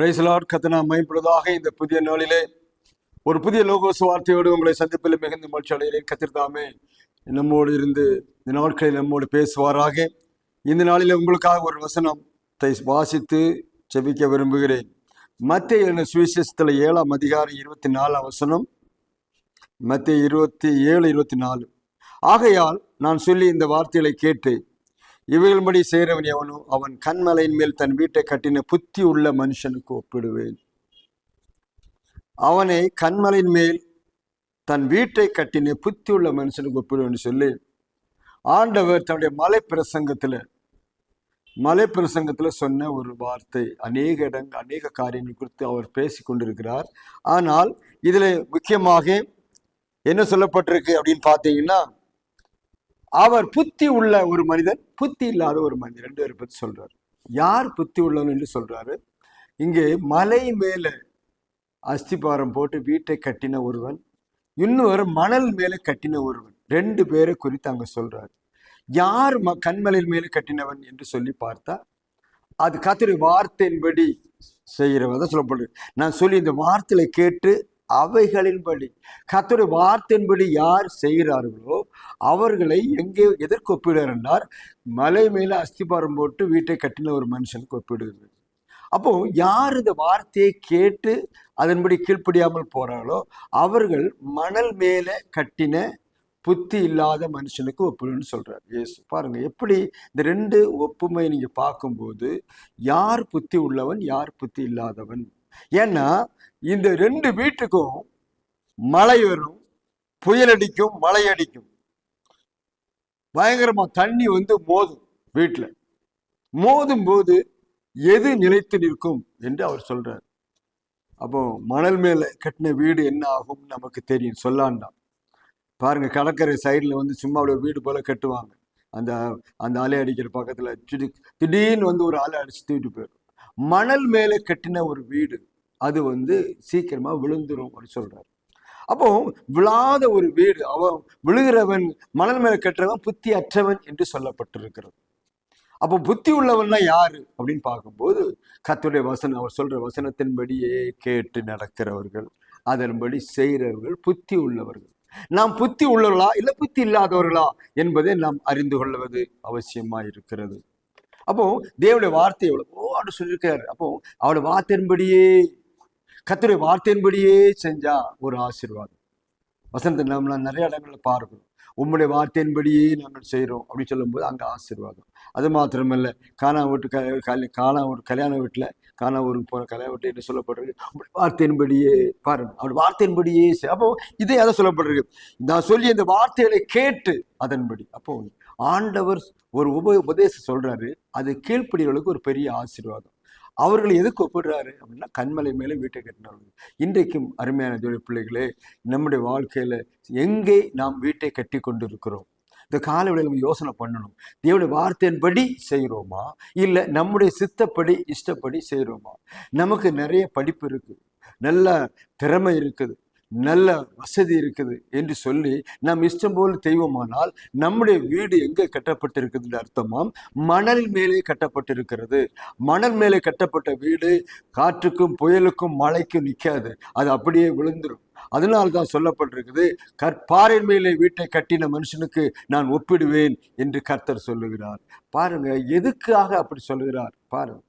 பிரைசலாட் கத்தனா மைப்படுவதாக இந்த புதிய நாளிலே ஒரு புதிய லோகோஸ் வார்த்தையோடு உங்களை சந்திப்பில் மிகுந்த மகிழ்ச்சி அடைகிறேன். கத்திர்தாமே நம்மோடு இருந்து இந்த நாட்களில் நம்மோடு பேசுவாராக. இந்த நாளில் உங்களுக்காக ஒரு வசனத்தை வாசித்து செபிக்க விரும்புகிறேன். மத்திய என்ன சுவிசேஷத்தில் ஏழாம் அதிகாரம் இருபத்தி நாலாம் வசனம். மத்திய இருபத்தி ஏழு இருபத்தி நாலு. ஆகையால் நான் சொல்லி இந்த வார்த்தைகளை கேட்டு இவைகள்படி செய்கிறவன் எவனோ அவன் கண்மலையின் மேல் தன் வீட்டை கட்டின புத்தி உள்ள மனுஷனுக்கு ஒப்பிடுவேன். அவனை கண்மலையின் மேல் தன் வீட்டை கட்டின புத்தி உள்ள மனுஷனுக்கு ஒப்பிடுவேன் சொல்லி ஆண்டவர் தன்னுடைய மலை பிரசங்கத்தில் மலை பிரசங்கத்தில் சொன்ன ஒரு வார்த்தை அநேக இடங்கள் அநேக காரியங்கள் குறித்து அவர் பேசி கொண்டிருக்கிறார். ஆனால் இதில் முக்கியமாக என்ன சொல்லப்பட்டிருக்கு அப்படின்னு பார்த்தீங்கன்னா அவர் புத்தி உள்ள ஒரு மனிதன் புத்தி இல்லாத ஒரு மனிதன் ரெண்டு பேரை பற்றி சொல்றாரு. யார் புத்தி உள்ளவன் என்று சொல்றாரு? இங்கே மலை மேல அஸ்திபாரம் போட்டு வீட்டை கட்டின ஒருவன் இன்னொரு மணல் மேல கட்டின ஒருவன் ரெண்டு பேரை குறித்து அங்க சொல்றாரு. யார் ம கண்மலையில் மேலே கட்டினவன் என்று சொல்லி பார்த்தா அது கத்திரி வார்த்தையின்படி செய்கிறவன் தான் சொல்லப்படுது நான் சொல்லி இந்த வார்த்தையை கேட்டு அவைகளின்படி. கத்தோட வார்த்தையின்படி யார் செய்கிறார்களோ அவர்களை எங்கே எதற்கு ஒப்பிடுறார் என்றார். மலை மேல அஸ்திபாரம் போட்டு வீட்டை கட்டின ஒரு மனுஷனுக்கு ஒப்பிடுகிறது அப்போ யார் இந்த வார்த்தையை கேட்டு அதன்படி கீழ்ப்படியாமல் போறாங்களோ அவர்கள் மணல் மேல கட்டின புத்தி இல்லாத மனுஷனுக்கு ஒப்புன்னு சொல்கிறார் ஏசு பாருங்க எப்படி இந்த ரெண்டு ஒப்புமை நீங்க பார்க்கும்போது யார் புத்தி உள்ளவன் யார் புத்தி இல்லாதவன்? ஏன்னா இந்த ரெண்டு வீட்டுக்கும் மழை வரும் புயல் அடிக்கும் மழை அடிக்கும். பயங்கரமா தண்ணி வந்து மோதும் வீட்டுல மோதும் போது எது நிலைத்து நிற்கும் என்று அவர் சொல்றார். அப்போ மணல் மேல கட்டின வீடு என்ன ஆகும் நமக்கு தெரியும். சொல்லாண்டாம். பாருங்க கடற்கரை சைடில் வந்து சும்மா அப்படியே வீடு போல கட்டுவாங்க. அந்த அந்த அலை அடிக்கிற பக்கத்துல திடீர்னு வந்து ஒரு அலை அடிச்சு தூக்கிட்டு போயிடும். மணல் மேலே கட்டின ஒரு வீடு அது வந்து சீக்கிரமா விழுந்துரும் அப்படின்னு சொல்றாரு. அப்போ விழாத ஒரு வீடு அவன் விழுகிறவன் மணல் மேலே கட்டுறவன் புத்தி அற்றவன் என்று சொல்லப்பட்டிருக்கிறது. அப்போ புத்தி உள்ளவன்னா யாரு? அப்படின்னு பார்க்கும்போது கத்துடைய வசனம் அவர் சொல்ற வசனத்தின்படியே கேட்டு நடக்கிறவர்கள் அதன்படி செய்கிறவர்கள் புத்தி உள்ளவர்கள். நாம் புத்தி உள்ளவர்களா இல்லை புத்தி இல்லாதவர்களா என்பதை நாம் அறிந்து கொள்வது அவசியமா இருக்கிறது. அப்போ தேவனுடைய வார்த்தை எவ்வளவோ அப்படி சொல்லியிருக்காரு. அப்போ அவருடைய வார்த்தையின்படியே கத்துரை வார்த்தையின்படியே செஞ்சா ஒரு ஆசீர்வாதம். வசந்த நம்ம நிறைய இடங்களில் பார்க்கணும் உம்முடைய வார்த்தையின்படியே நாங்கள் செய்கிறோம் அப்படின்னு சொல்லும்போது அங்கே ஆசீர்வாதம். அது மாத்திரமல்ல காணா வீட்டு க கல் காணா ஒரு கல்யாண வீட்டில் காணா ஊருக்கு போகிற கல்யாண வீட்டு என்ன சொல்லப்படுறது? வார்த்தையின்படியே பாருங்க. அவருடைய வார்த்தையின்படியே செய். அப்போ இதே அதை சொல்லப்படுறது. நான் சொல்லி இந்த வார்த்தைகளை கேட்டு அதன்படி. அப்போ ஆண்டவர் ஒரு உப உபதேசம் சொல்கிறாரு அது கீழ்ப்படிகளுக்கு ஒரு பெரிய ஆசீர்வாதம். அவர்கள் எதுக்கு ஒப்பிடுறாரு அப்படின்னா கண்மலை மேலே வீட்டை கட்டினவர்கள். இன்றைக்கும் அருமையான தொழில் பிள்ளைகளே நம்முடைய வாழ்க்கையில் எங்கே நாம் வீட்டை கட்டி கொண்டு இருக்கிறோம் இந்த காலவெளியில் நம்ம யோசனை பண்ணணும். தேவனுடைய வார்த்தையின்படி செய்கிறோமா? இல்லை நம்முடைய சித்தப்படி இஷ்டப்படி செய்கிறோமா? நமக்கு நிறைய படிப்பு இருக்குது. நல்ல திறமை இருக்குது. நல்ல வசதி இருக்குது என்று சொல்லி நாம் இஷ்டம் போல் தெய்வமானால் நம்முடைய வீடு எங்கே கட்டப்பட்டிருக்குதுன்ற அர்த்தமாம். மணல் மேலே கட்டப்பட்டிருக்கிறது. மணல் மேலே கட்டப்பட்ட வீடு காற்றுக்கும் புயலுக்கும் மழைக்கும் நிற்காது. அது அப்படியே விழுந்துடும் அதனால் தான் சொல்லப்பட்டிருக்குது கற்பாறை மேலே வீட்டை கட்டின மனுஷனுக்கு நான் ஒப்பிடுவேன் என்று கர்த்தர் சொல்லுகிறார். பாருங்க எதுக்காக அப்படி சொல்லுகிறார்? பாருங்க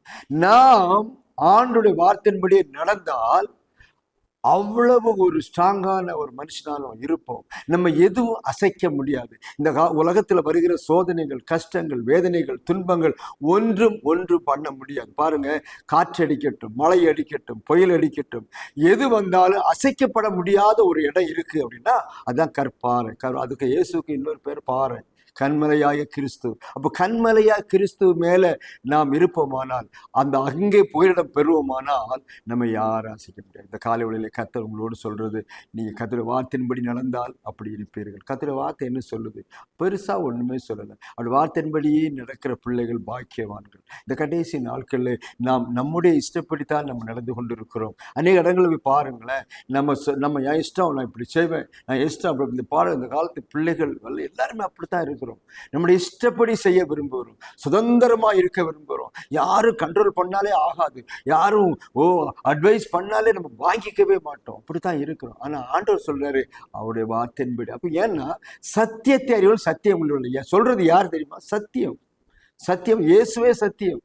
நாம் ஆண்டுடைய வார்த்தையின்படியே நடந்தால் அவ்வளவு ஒரு ஸ்ட்ராங்கான ஒரு மனுஷனாலும் இருப்போம். நம்ம எதுவும் அசைக்க முடியாது. இந்த கா- உலகத்தில் வருகிற சோதனைகள் கஷ்டங்கள் வேதனைகள் துன்பங்கள் ஒன்றும் ஒன்றும் பண்ண முடியாது. பாருங்க காற்று அடிக்கட்டும் மழை அடிக்கட்டும் புயல் அடிக்கட்டும் எது வந்தாலும் அசைக்கப்பட முடியாத ஒரு இடம் இருக்கு அப்படின்னா அதுதான் கற்பாறை. கர் அதுக்கு இயேசுக்கு இன்னொரு பேர் பாறை. கண்மலையாய கிறிஸ்து. அப்போ கண்மலையாக கிறிஸ்து மேலே நாம் இருப்போமானால் அந்த அங்கே போயிடம் பெறுவோமானால் நம்ம யாரும் அசைக்க முடியாது. இந்த காலை வழியில் கத்தர் உங்களோடு சொல்கிறது நீங்கள் கத்திர வார்த்தையின்படி நடந்தால் அப்படி இருப்பீர்கள். கத்திர வார்த்தை என்ன சொல்லுது? பெருசாக ஒன்றுமே சொல்லலை. அப்படி வார்த்தையின்படியே நடக்கிற பிள்ளைகள் பாக்கியவான்கள். இந்த கடைசி நாட்களில் நாம் நம்முடைய இஷ்டப்படித்தான் நம்ம நடந்து கொண்டிருக்கிறோம். அநேக இடங்களில் போய் பாருங்களேன். நம்ம சொ- நம்ம என் இஷ்டம் நான் இப்படி செய்வேன். நான் இஷ்டம் அப்படி இந்த பாடம் இந்த காலத்து பிள்ளைகள் எல்லாருமே எல்லாருமே அப்படித்தான் இருக்கிறோம். விரும்புகிறோம். நம்முடைய இஷ்டப்படி செய்ய விரும்புகிறோம். சுதந்திரமா இருக்க விரும்புகிறோம். யாரும் கண்ட்ரோல் பண்ணாலே ஆகாது. யாரும் ஓ அட்வைஸ் பண்ணாலே நம்ம வாங்கிக்கவே மாட்டோம். அப்படித்தான் இருக்கிறோம். ஆனா ஆண்டவர் சொல்றாரு அவருடைய வார்த்தையின்படி அப்ப ஏன்னா சத்தியத்தை அறிவு சத்தியம் இல்லையா? சொல்றது யார் தெரியுமா? சத்தியம். சத்தியம் இயேசுவே சத்தியம்.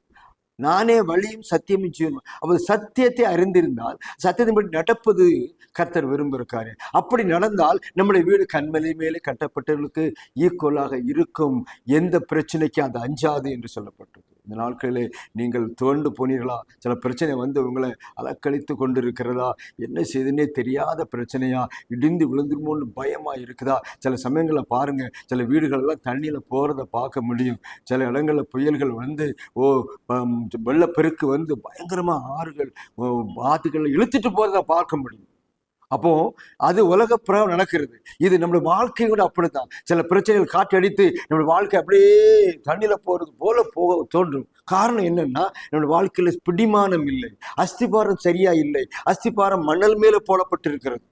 நானே வழியும் சத்தியமும் ஜீவனும் அவர் சத்தியத்தை அறிந்திருந்தால் சத்தியத்தின்படி நடப்பது கர்த்தர் விரும்புகிற அப்படி நடந்தால் நம்முடைய வீடு கண்மலை மேலே கட்டப்பட்டவர்களுக்கு ஈக்குவலாக இருக்கும். எந்த பிரச்சனைக்கும் அது அஞ்சாது என்று சொல்லப்பட்டது இந்த நாட்களிலே நீங்கள் துவண்டு போனீர்களா? சில பிரச்சனை வந்து உங்களை அலக்கழித்து கொண்டிருக்கிறதா? என்ன செய்துன்னே தெரியாத பிரச்சனையா? இடிந்து விழுந்துருமோன்னு பயமாக இருக்குதா? சில சமயங்களில் பாருங்கள் சில வீடுகளெல்லாம் தண்ணியில் போகிறத பார்க்க முடியும். சில இடங்களில் புயல்கள் வந்து ஓ வெள்ளப்பெருக்கு வந்து பயங்கரமாக ஆறுகள் ஆற்றுகளில் இழுத்துட்டு போகிறத பார்க்க முடியும். அப்போ அது உலக பிரகம் நடக்கிறது. இது நம்மளுடைய வாழ்க்கை கூட அப்படித்தான். சில பிரச்சனைகள் காற்றடித்து நம்மளுடைய வாழ்க்கை அப்படியே தண்ணியில போறது போல போக தோன்றும். காரணம் என்னன்னா நம்மளுடைய வாழ்க்கையில பிடிமானம் இல்லை அஸ்திபாரம் சரியா இல்லை. அஸ்திபாரம் மணல் மேல போடப்பட்டிருக்கிறது.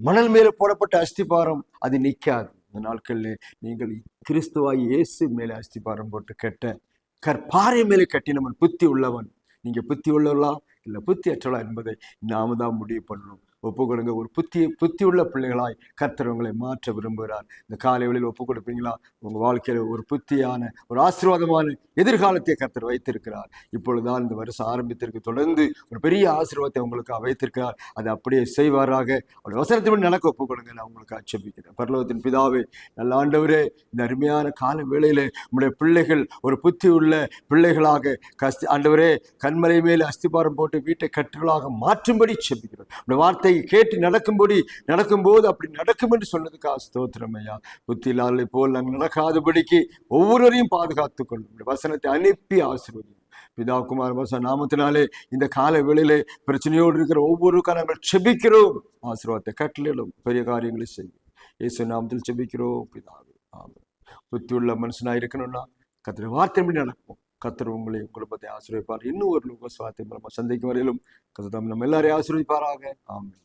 மணல் மேல போடப்பட்ட அஸ்திபாரம் அது நிற்காது இந்த நாட்களில் நீங்கள் கிறிஸ்துவாய் இயேசு மேலே அஸ்திபாரம் போட்டு கெட்ட கற்பாறை மேலே கட்டினவன் புத்தி உள்ளவன். நீங்க புத்தி உள்ளவர்களா? இல்லை புத்தி அற்றவளா என்பதை நாம தான் முடிவு பண்ணணும். ஒப்பு கொடுங்க ஒரு புத்தி புத்தி உள்ள பிள்ளைகளாய் கர்த்தர் உங்களை மாற்ற விரும்புகிறார். இந்த காலை வழியில் ஒப்பு கொடுப்பீங்களா உங்க வாழ்க்கையில ஒரு புத்தியான ஒரு ஆசீர்வாதமான எதிர்காலத்தை கர்த்தர் வைத்திருக்கிறார். இப்பொழுதுதான் இந்த வருஷம் ஆரம்பித்திருக்கு. தொடர்ந்து ஒரு பெரிய ஆசீர்வாதத்தை உங்களுக்கு வைத்திருக்கிறார். அதை அப்படியே செய்வாராக. அவருடைய வசனத்தின் நடக்க ஒப்பு கொடுங்க நான் உங்களுக்கு ஆட்சேபிக்கிறேன். பரலோகத்தின் பிதாவே நல்ல ஆண்டவரே இந்த அருமையான கால வேளையில் உங்களுடைய பிள்ளைகள் ஒரு புத்தி உள்ள பிள்ளைகளாக கஸ்தி ஆண்டவரே கண்மலை மேலே அஸ்திபாரம் போட்டு வீட்டை கற்றுகளாக மாற்றும்படி செபிக்கிறோம் வார்த்தை வார்த்தையை கேட்டு நடக்கும்படி நடக்கும்போது அப்படி நடக்கும் என்று சொன்னதுக்காக ஸ்தோத்திரம் ஐயா. புத்தி போல் நாங்கள் நடக்காதபடிக்கு ஒவ்வொருவரையும் பாதுகாத்து கொள்ளும். வசனத்தை அனுப்பி ஆசிர்வதி பிதா குமார் வச நாமத்தினாலே இந்த கால வேளையிலே பிரச்சனையோடு இருக்கிற ஒவ்வொருக்காக நாங்கள் செபிக்கிறோம். ஆசீர்வாதத்தை கட்டளிடும் பெரிய காரியங்களை செய்யும். இயேசு நாமத்தில் செபிக்கிறோம். பிதாவே ஆமாம் புத்தியுள்ள மனுஷனாக இருக்கணும்னா கத்திர வார்த்தை எப்படி நடக்கும் கத்தர் உங்களை குடும்பத்தை ஆசிரியப்பார் இன்னும் ஒரு லோக சுவாத்தை மூலமா சந்திக்கும் வரையிலும் கத்தர் நம்ம எல்லாரையும் ஆசிரியப்பாராக ஆமாம்